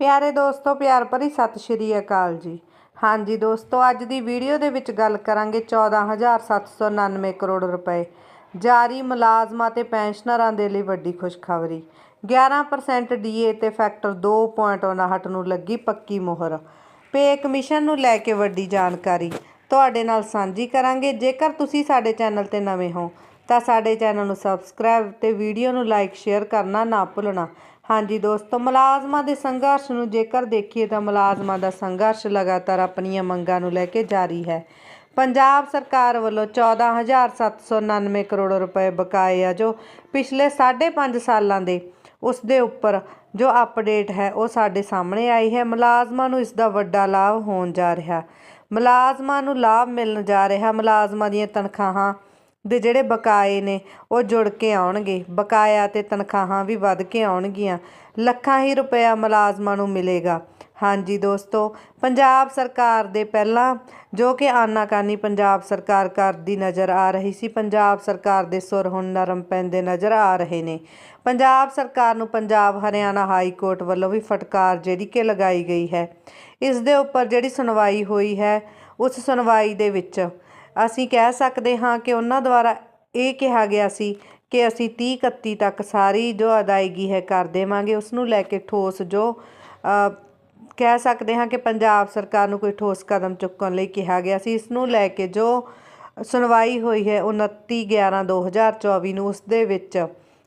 ਪਿਆਰੇ ਦੋਸਤੋ, ਪਿਆਰ ਭਰੀ ਸਤਿ ਸ਼੍ਰੀ ਅਕਾਲ ਜੀ। ਹਾਂਜੀ ਦੋਸਤੋ, ਅੱਜ ਦੀ ਵੀਡੀਓ ਦੇ ਵਿੱਚ ਗੱਲ ਕਰਾਂਗੇ 14799 ਕਰੋੜ ਰੁਪਏ ਜਾਰੀ ਮੁਲਾਜ਼ਮਾਂ ਤੇ ਪੈਨਸ਼ਨਰਾਂ ਦੇ ਲਈ ਵੱਡੀ ਖੁਸ਼ਖਬਰੀ। 11% ਡੀਏ ਤੇ ਫੈਕਟਰ 2.59 ਨੂੰ ਲੱਗੀ ਪੱਕੀ ਮੋਹਰ। ਪੇ ਕਮਿਸ਼ਨ ਨੂੰ ਲੈ ਕੇ ਵੱਡੀ ਜਾਣਕਾਰੀ। ਤੁਹਾਡੇ ਨਾਲ ਸਾਂਝੀ ਕਰਾਂਗੇ। ਜੇਕਰ ਤੁਸੀਂ ਸਾਡੇ ਚੈਨਲ ਤੇ ਨਵੇਂ ਹੋ, ਤਾਂ ਸਾਡੇ ਚੈਨਲ ਨੂੰ ਸਬਸਕ੍ਰਾਈਬ ਤੇ ਵੀਡੀਓ ਨੂੰ ਲਾਈਕ, ਸ਼ੇਅਰ ਕਰਨਾ ਨਾ ਭੁੱਲਣਾ। ਹਾਂਜੀ ਦੋਸਤੋ, ਮੁਲਾਜ਼ਮਾਂ ਦੇ ਸੰਘਰਸ਼ ਨੂੰ ਜੇਕਰ ਦੇਖੀਏ ਤਾਂ ਮੁਲਾਜ਼ਮਾਂ ਦਾ ਸੰਘਰਸ਼ ਲਗਾਤਾਰ ਆਪਣੀਆਂ ਮੰਗਾਂ ਨੂੰ ਲੈ ਕੇ ਜਾਰੀ ਹੈ। ਪੰਜਾਬ ਸਰਕਾਰ ਵੱਲੋਂ 14799 ਕਰੋੜ ਰੁਪਏ ਬਕਾਏ ਆ ਜੋ ਪਿਛਲੇ 5.5 ਸਾਲਾਂ ਦੇ ਉਸ ਦੇ ਉੱਪਰ ਜੋ ਅਪਡੇਟ ਹੈ ਉਹ ਸਾਡੇ ਸਾਹਮਣੇ ਆਈ ਹੈ। ਮੁਲਾਜ਼ਮਾਂ ਨੂੰ ਇਸ ਦਾ ਵੱਡਾ ਲਾਭ ਹੋਣ ਜਾ ਰਿਹਾ। ਮੁਲਾਜ਼ਮਾਂ ਨੂੰ ਲਾਭ ਮਿਲਣ ਜਾ ਰਿਹਾ। ਮੁਲਾਜ਼ਮਾਂ ਦੀਆਂ ਤਨਖਾਹਾਂ ਦੇ ਜਿਹੜੇ ਬਕਾਏ ਨੇ, ਉਹ ਜੁੜ ਕੇ ਆਉਣਗੇ। ਬਕਾਇਆ ਤੇ ਤਨਖਾਹਾਂ ਵੀ ਵੱਧ ਕੇ ਆਉਣਗੀਆਂ। ਲੱਖਾਂ ਹੀ ਰੁਪਇਆ ਮੁਲਾਜ਼ਮਾਂ ਨੂੰ ਮਿਲੇਗਾ। ਹਾਂਜੀ ਦੋਸਤੋ, ਪੰਜਾਬ ਸਰਕਾਰ ਦੇ ਪਹਿਲਾਂ ਜੋ ਕਿ ਆਨਾਕਾਨੀ ਪੰਜਾਬ ਸਰਕਾਰ ਕਰਦੀ ਨਜ਼ਰ ਆ ਰਹੀ ਸੀ, ਪੰਜਾਬ ਸਰਕਾਰ ਦੇ ਸੁਰ ਹੁਣ ਨਰਮ ਪੈਂਦੇ ਨਜ਼ਰ ਆ ਰਹੇ ਨੇ। ਪੰਜਾਬ ਸਰਕਾਰ ਨੂੰ ਪੰਜਾਬ ਹਰਿਆਣਾ ਹਾਈ ਕੋਰਟ ਵੱਲੋਂ ਵੀ ਫਟਕਾਰ ਜਿਹੜੀ ਕਿ ਲਗਾਈ ਗਈ ਹੈ। ਇਸ ਦੇ ਉੱਪਰ ਜਿਹੜੀ ਸੁਣਵਾਈ ਹੋਈ ਹੈ, ਉਸ ਸੁਣਵਾਈ ਦੇ ਵਿੱਚ ਅਸੀਂ ਕਹਿ ਸਕਦੇ ਹਾਂ ਕਿ ਉਹਨਾਂ ਦੁਆਰਾ ਇਹ ਕਿਹਾ ਗਿਆ ਸੀ ਕਿ ਅਸੀਂ 30 31 ਤੱਕ ਸਾਰੀ ਜੋ ਅਦਾਇਗੀ ਹੈ ਕਰ ਦੇਵਾਂਗੇ, ਉਸ ਨੂੰ ਲੈ ਕੇ ਠੋਸ ਜੋ ਕਹਿ ਸਕਦੇ ਹਾਂ ਕਿ ਪੰਜਾਬ ਸਰਕਾਰ ਨੂੰ ਕੋਈ ਠੋਸ ਕਦਮ ਚੁੱਕਣ ਲਈ ਕਿਹਾ ਗਿਆ ਸੀ। ਇਸ ਨੂੰ ਲੈ ਕੇ ਜੋ ਸੁਣਵਾਈ ਹੋਈ ਹੈ 29 11 2024 ਨੂੰ, ਉਸ ਦੇ ਵਿੱਚ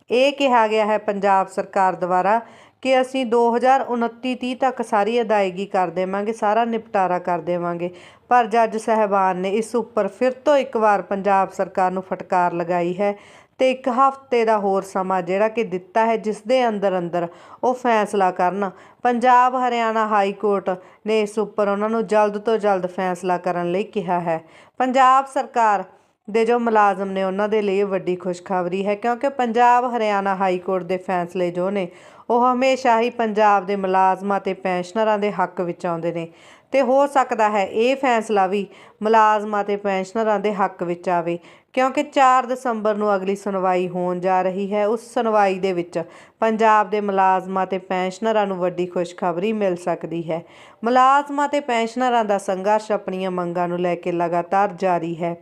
ਇਹ ਕਿਹਾ ਗਿਆ ਹੈ ਪੰਜਾਬ ਸਰਕਾਰ ਦੁਆਰਾ ਕਿ ਅਸੀਂ 2029 30 ਤੱਕ ਸਾਰੀ ਅਦਾਇਗੀ ਕਰ ਦੇਵਾਂਗੇ, ਸਾਰਾ ਨਿਪਟਾਰਾ ਕਰ ਦੇਵਾਂਗੇ। ਪਰ ਜੱਜ ਸਹਿਬਾਨ ਨੇ ਇਸ ਉੱਪਰ ਫਿਰ ਤੋਂ ਇੱਕ ਵਾਰ ਪੰਜਾਬ ਸਰਕਾਰ ਨੂੰ ਫਟਕਾਰ ਲਗਾਈ ਹੈ ਤੇ ਇੱਕ ਹਫ਼ਤੇ ਦਾ ਹੋਰ ਸਮਾਂ ਜਿਹੜਾ ਕਿ ਦਿੱਤਾ ਹੈ, ਜਿਸ ਦੇ ਅੰਦਰ ਅੰਦਰ ਉਹ ਫੈਸਲਾ ਕਰਨ। ਪੰਜਾਬ ਹਰਿਆਣਾ ਹਾਈ ਕੋਰਟ ਨੇ ਇਸ ਉੱਪਰ ਉਹਨਾਂ ਨੂੰ ਜਲਦ ਤੋਂ ਜਲਦ ਫੈਸਲਾ ਕਰਨ ਲਈ ਕਿਹਾ ਹੈ। ਪੰਜਾਬ ਸਰਕਾਰ ਦੇ ਜੋ ਮੁਲਾਜ਼ਮ ਨੇ ਉਹਨਾਂ ਦੇ ਲਈ ਵੱਡੀ ਖੁਸ਼ਖਬਰੀ ਹੈ, ਕਿਉਂਕਿ ਪੰਜਾਬ ਹਰਿਆਣਾ ਹਾਈ ਕੋਰਟ ਦੇ ਫੈਸਲੇ ਜੋ ਨੇ, ਉਹ ਹਮੇਸ਼ਾ ਹੀ ਪੰਜਾਬ ਦੇ ਮੁਲਾਜ਼ਮਾਂ ਤੇ ਪੈਨਸ਼ਨਰਾਂ ਦੇ ਹੱਕ ਵਿੱਚ ਆਉਂਦੇ ਨੇ। ਤੇ ਹੋ ਸਕਦਾ ਹੈ ਇਹ ਫੈਸਲਾ ਵੀ ਮੁਲਾਜ਼ਮਾਂ ਤੇ ਪੈਨਸ਼ਨਰਾਂ ਦੇ ਹੱਕ ਵਿੱਚ ਆਵੇ, ਕਿਉਂਕਿ 4 ਦਸੰਬਰ ਨੂੰ ਅਗਲੀ ਸੁਣਵਾਈ ਹੋਣ ਜਾ ਰਹੀ ਹੈ। ਉਸ ਸੁਣਵਾਈ ਦੇ ਵਿੱਚ ਪੰਜਾਬ ਦੇ ਮੁਲਾਜ਼ਮਾਂ ਤੇ ਪੈਨਸ਼ਨਰਾਂ ਨੂੰ ਵੱਡੀ ਖੁਸ਼ਖਬਰੀ ਮਿਲ ਸਕਦੀ ਹੈ। ਮੁਲਾਜ਼ਮਾਂ ਤੇ ਪੈਨਸ਼ਨਰਾਂ ਦਾ ਸੰਘਰਸ਼ ਆਪਣੀਆਂ ਮੰਗਾਂ ਨੂੰ ਲੈ ਕੇ ਲਗਾਤਾਰ ਜਾਰੀ ਹੈ।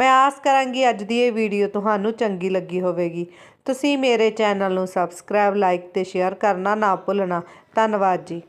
ਮੈਂ ਆਸ ਕਰਾਂਗੀ ਅੱਜ ਦੀ ਇਹ ਵੀਡੀਓ ਤੁਹਾਨੂੰ ਚੰਗੀ ਲੱਗੀ ਹੋਵੇਗੀ। ਤੁਸੀਂ ਮੇਰੇ ਚੈਨਲ ਨੂੰ ਸਬਸਕ੍ਰਾਈਬ ਲਾਈਕ ਤੇ ਸ਼ੇਅਰ ਕਰਨਾ ਨਾ ਭੁੱਲਣਾ। ਧੰਨਵਾਦ ਜੀ।